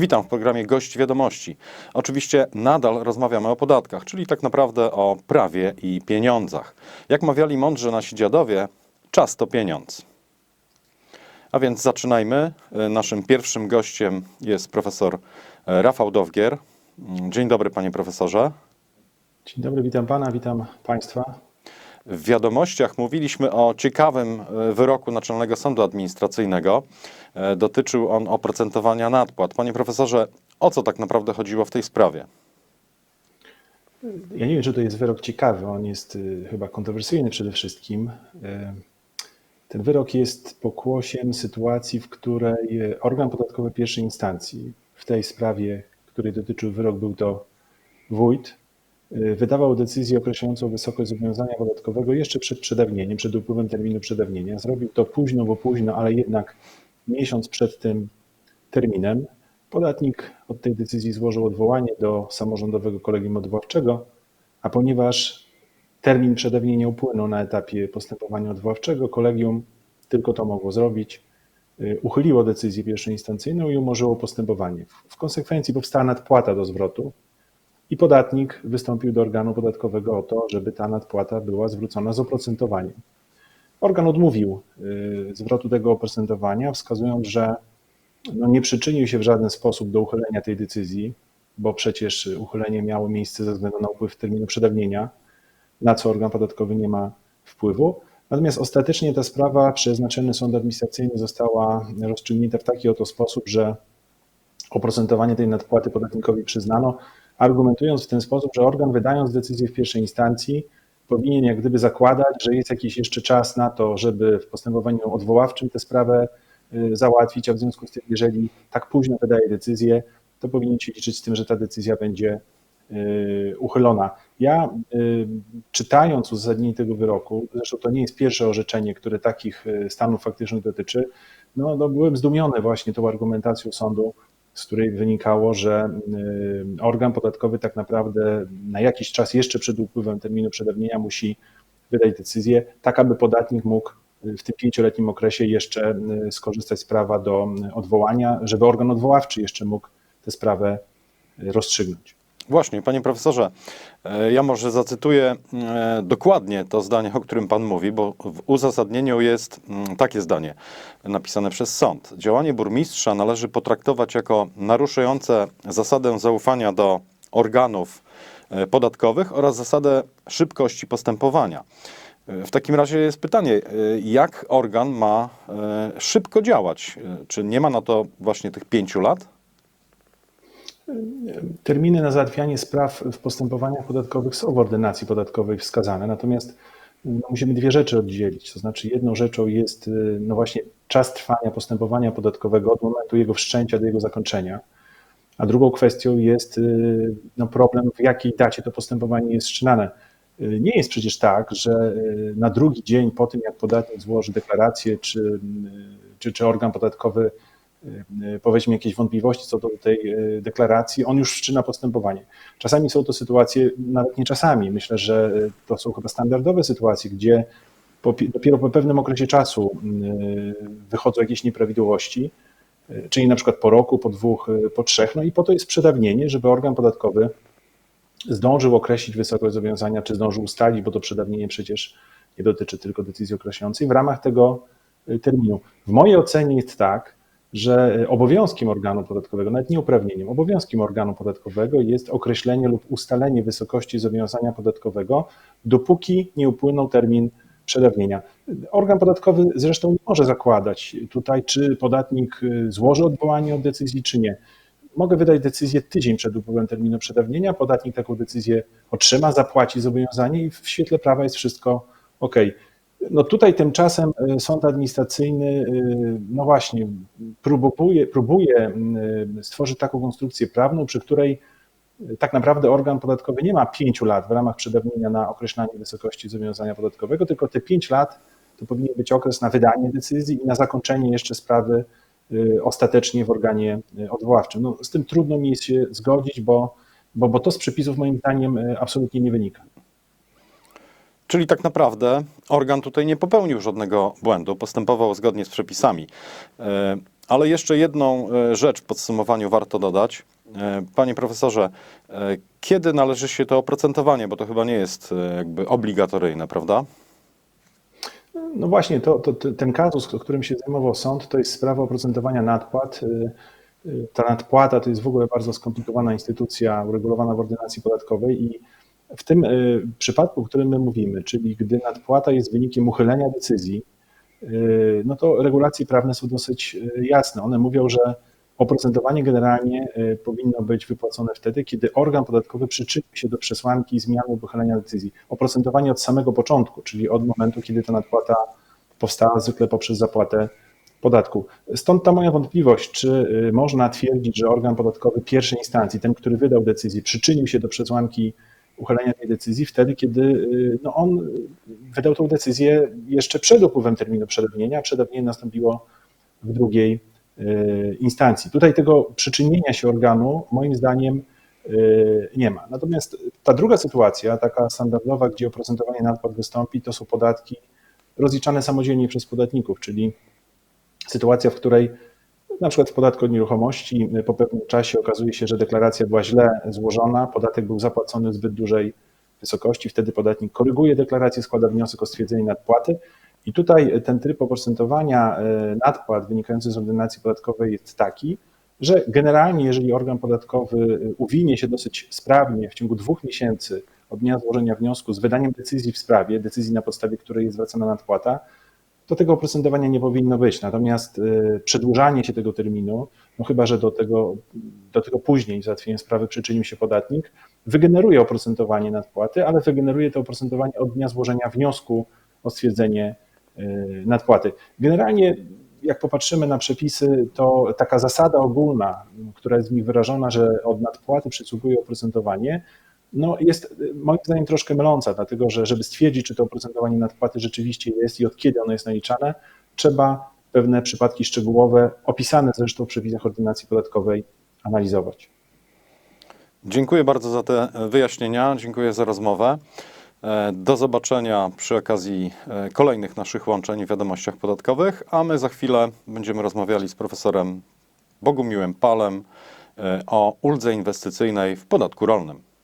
Witam w programie Gość Wiadomości. Oczywiście nadal rozmawiamy o podatkach, czyli tak naprawdę o prawie i pieniądzach. Jak mawiali mądrze nasi dziadowie, czas to pieniądz. A więc zaczynajmy. Naszym pierwszym gościem jest profesor e, Rafał Dowgier. Mm, Dzień dobry, panie profesorze. Dzień dobry, witam pana, witam państwa. W wiadomościach mówiliśmy o ciekawym e, wyroku Naczelnego Sądu Administracyjnego. E, Dotyczył on oprocentowania nadpłat. Panie profesorze, o co tak naprawdę chodziło w tej sprawie? Ja nie wiem, czy to jest wyrok ciekawy, on jest y, chyba kontrowersyjny przede wszystkim. Y, Ten wyrok jest pokłosiem sytuacji, w której organ podatkowy pierwszej instancji, w tej sprawie, której dotyczył wyrok, był to wójt, wydawał decyzję określającą wysokość zobowiązania podatkowego jeszcze przed przedawnieniem, przed upływem terminu przedawnienia. Zrobił to późno, bo późno, ale jednak miesiąc przed tym terminem. Podatnik od tej decyzji złożył odwołanie do samorządowego kolegium odwoławczego, a ponieważ termin przedawnienia upłynął na etapie postępowania odwoławczego, kolegium tylko to mogło zrobić. y, Uchyliło decyzję pierwszoinstancyjną i umorzyło postępowanie. W konsekwencji powstała nadpłata do zwrotu i podatnik wystąpił do organu podatkowego o to, żeby ta nadpłata była zwrócona z oprocentowaniem. Organ odmówił y, zwrotu tego oprocentowania, wskazując, że no nie przyczynił się w żaden sposób do uchylenia tej decyzji, bo przecież uchylenie miało miejsce ze względu na upływ terminu przedawnienia, na co organ podatkowy nie ma wpływu. Natomiast ostatecznie ta sprawa przez Naczelny Sąd Administracyjny została rozstrzygnięta w taki oto sposób, że oprocentowanie tej nadpłaty podatnikowi przyznano, argumentując w ten sposób, że organ wydając decyzję w pierwszej instancji powinien jak gdyby zakładać, że jest jakiś jeszcze czas na to, żeby w postępowaniu odwoławczym tę sprawę y, załatwić, a w związku z tym, jeżeli tak późno wydaje decyzję, to powinien się liczyć z tym, że ta decyzja będzie y, uchylona. Ja y, czytając uzasadnienie tego wyroku, zresztą to nie jest pierwsze orzeczenie, które takich stanów faktycznych dotyczy, no, no byłem zdumiony właśnie tą argumentacją sądu, z której wynikało, że y, organ podatkowy tak naprawdę na jakiś czas jeszcze przed upływem terminu przedawnienia musi wydać decyzję, tak aby podatnik mógł w tym pięcioletnim okresie jeszcze y, skorzystać z prawa do odwołania, żeby organ odwoławczy jeszcze mógł tę sprawę y, rozstrzygnąć. Właśnie, panie profesorze, e, ja może zacytuję e, dokładnie to zdanie, o którym pan mówi, bo w uzasadnieniu jest mm, takie zdanie napisane przez sąd. Działanie burmistrza należy potraktować jako naruszające zasadę zaufania do organów e, podatkowych oraz zasadę szybkości postępowania. W takim razie jest pytanie, jak organ ma szybko działać? Czy nie ma na to właśnie tych pięciu lat? Terminy na załatwianie spraw w postępowaniach podatkowych są w ordynacji podatkowej wskazane, natomiast no, musimy dwie rzeczy oddzielić. To znaczy, jedną rzeczą jest y, no właśnie czas trwania postępowania podatkowego od momentu jego wszczęcia do jego zakończenia, a drugą kwestią jest y, no, problem, w jakiej dacie to postępowanie jest wszczynane. Y, Nie jest przecież tak, że na drugi dzień po tym, jak podatnik złoży deklarację, czy, czy, czy organ podatkowy powiedzmy jakieś wątpliwości co do tej y, deklaracji, on już wszczyna postępowanie. Czasami są to sytuacje, nawet nie czasami, myślę, że y, to są chyba standardowe sytuacje, gdzie dopiero po pewnym okresie czasu wychodzą jakieś nieprawidłowości, czyli na przykład po roku, po dwóch, po trzech, no i po to jest przedawnienie, żeby organ podatkowy zdążył określić wysokość zobowiązania, czy zdążył ustalić, bo to przedawnienie przecież nie dotyczy tylko decyzji określającej, w ramach tego terminu. W mojej ocenie jest tak, że obowiązkiem organu podatkowego, nawet nie uprawnieniem, obowiązkiem organu podatkowego jest określenie lub ustalenie wysokości zobowiązania podatkowego, dopóki nie upłynął termin przedawnienia. Organ podatkowy zresztą nie może zakładać tutaj, czy podatnik y, złoży odwołanie od decyzji, czy nie. Mogę wydać decyzję tydzień przed upływem terminu przedawnienia, podatnik taką decyzję otrzyma, zapłaci zobowiązanie i w świetle prawa jest wszystko ok. No tutaj tymczasem y, sąd administracyjny, y, no właśnie, próbuje, próbuje y, stworzyć taką konstrukcję prawną, przy której y, tak naprawdę organ podatkowy nie ma pięciu lat w ramach przedawnienia na określanie wysokości zobowiązania podatkowego, tylko te pięć lat to powinien być okres na wydanie decyzji i na zakończenie jeszcze sprawy y, ostatecznie w organie odwoławczym. No, z tym trudno mi się zgodzić, bo, bo, bo to z przepisów moim zdaniem absolutnie nie wynika. Czyli tak naprawdę organ tutaj nie popełnił żadnego błędu, postępował zgodnie z przepisami. Ale jeszcze jedną e, rzecz w podsumowaniu warto dodać. E, Panie profesorze, e, kiedy należy się to oprocentowanie, bo to chyba nie jest jakby obligatoryjne, prawda? No właśnie, to, to, ten kazus, którym się zajmował sąd, to jest sprawa oprocentowania nadpłat. Ta nadpłata to jest w ogóle bardzo skomplikowana instytucja uregulowana w ordynacji podatkowej i w tym przypadku, o którym my mówimy, czyli gdy nadpłata jest wynikiem uchylenia decyzji, no to regulacje prawne są dosyć y, jasne. One mówią, że oprocentowanie generalnie y, powinno być wypłacone wtedy, kiedy organ podatkowy przyczynił się do przesłanki zmiany lub uchylenia decyzji. Oprocentowanie od samego początku, czyli od momentu, kiedy ta nadpłata powstała, zwykle poprzez zapłatę podatku. Stąd ta moja wątpliwość, czy można twierdzić, że organ podatkowy pierwszej instancji, ten, który wydał decyzję, przyczynił się do przesłanki uchylenia tej decyzji wtedy, kiedy y, no on wydał tą decyzję jeszcze przed upływem terminu przedawnienia, przedawnienie nastąpiło w drugiej y, instancji. Tutaj tego przyczynienia się organu moim zdaniem y, nie ma. Natomiast ta druga sytuacja, taka standardowa, gdzie oprocentowanie nadpłat wystąpi, to są podatki rozliczane samodzielnie przez podatników, czyli sytuacja, w której na przykład w podatku od nieruchomości po pewnym czasie okazuje się, że deklaracja była źle złożona, podatek był zapłacony w zbyt dużej wysokości, wtedy podatnik koryguje deklarację, składa wniosek o stwierdzenie nadpłaty. I tutaj ten tryb oprocentowania e, nadpłat wynikający z ordynacji podatkowej jest taki, że generalnie jeżeli organ podatkowy uwinie się dosyć sprawnie w ciągu dwóch miesięcy od dnia złożenia wniosku z wydaniem decyzji w sprawie, decyzji na podstawie której jest zwracana nadpłata, to tego oprocentowania nie powinno być. Natomiast y, przedłużanie się tego terminu, no chyba, że do tego, do tego później załatwienia sprawy przyczynił się podatnik, wygeneruje oprocentowanie nadpłaty, ale wygeneruje to oprocentowanie od dnia złożenia wniosku o stwierdzenie y, nadpłaty. Generalnie jak popatrzymy na przepisy, to taka zasada ogólna, która jest w nich wyrażona, że od nadpłaty przysługuje oprocentowanie, no jest y, moim zdaniem troszkę myląca, dlatego że żeby stwierdzić, czy to oprocentowanie nadpłaty rzeczywiście jest i od kiedy ono jest naliczane, trzeba pewne przypadki szczegółowe, opisane zresztą w przepisach ordynacji podatkowej, analizować. Dziękuję bardzo za te e, wyjaśnienia, dziękuję za rozmowę. E, Do zobaczenia przy okazji e, kolejnych naszych łączeń w wiadomościach podatkowych, a my za chwilę będziemy rozmawiali z profesorem Bogumiłem Palem o uldze inwestycyjnej w podatku rolnym.